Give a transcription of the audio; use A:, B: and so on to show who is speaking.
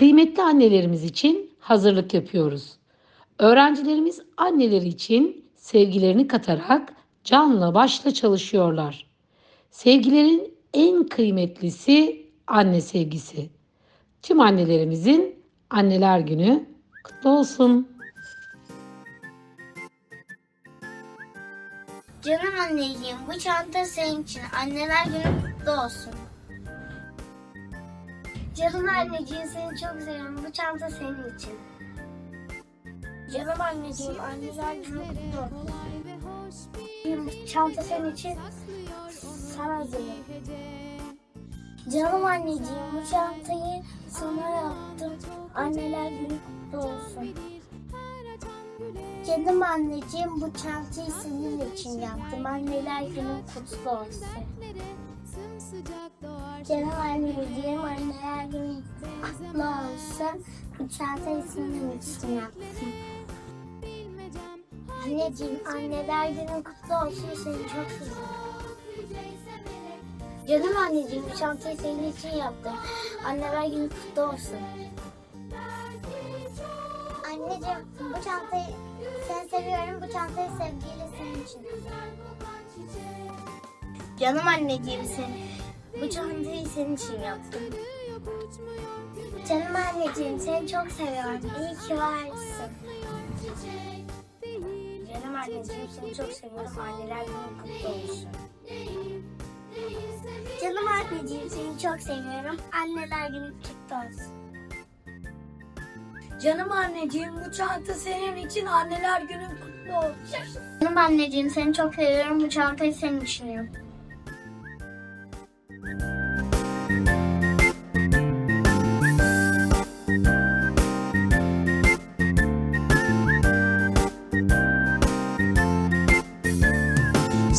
A: Kıymetli annelerimiz için hazırlık yapıyoruz. Öğrencilerimiz anneleri için sevgilerini katarak canla başla çalışıyorlar. Sevgilerin en kıymetlisi anne sevgisi. Tüm annelerimizin Anneler Günü kutlu olsun.
B: Canım anneciğim bu çanta senin için. Anneler günü kutlu olsun. Canım anneciğim seni çok seviyorum. Bu çanta senin için. Canım anneciğim anneler günü kutlu olsun. Çanta senin için. Sana hazırladım. Canım anneciğim bu çantayı sana yaptım. Anneler günü kutlu olsun. Canım anneciğim bu çantayı senin için yaptım. Anneler günü kutlu olsun. Canım anneciğim anneler günü kutlu olsun. Bu çantayı senin için yaptım. Anneciğim anneler günü kutlu olsun. Seni çok seviyorum. Canım anneciğim bu çantayı senin için yaptım. Anneler günü kutlu olsun. Anneciğim bu çantayı seni seviyorum. Bu çantayı için. Canım anneciğim sen bu çantayı senin için yaptım. Canım anneciğim seni çok seviyorum. İyi ki varsın. Canım anneciğim seni çok seviyorum. Anneler günü kutlu olsun. Canım anneciğim seni çok seviyorum. Anneler günü kutlu olsun.
C: Canım anneciğim bu çanta senin için anneler günü kutlu olsun.
B: Canım anneciğim seni çok seviyorum. Bu çantayı senin için yaptım.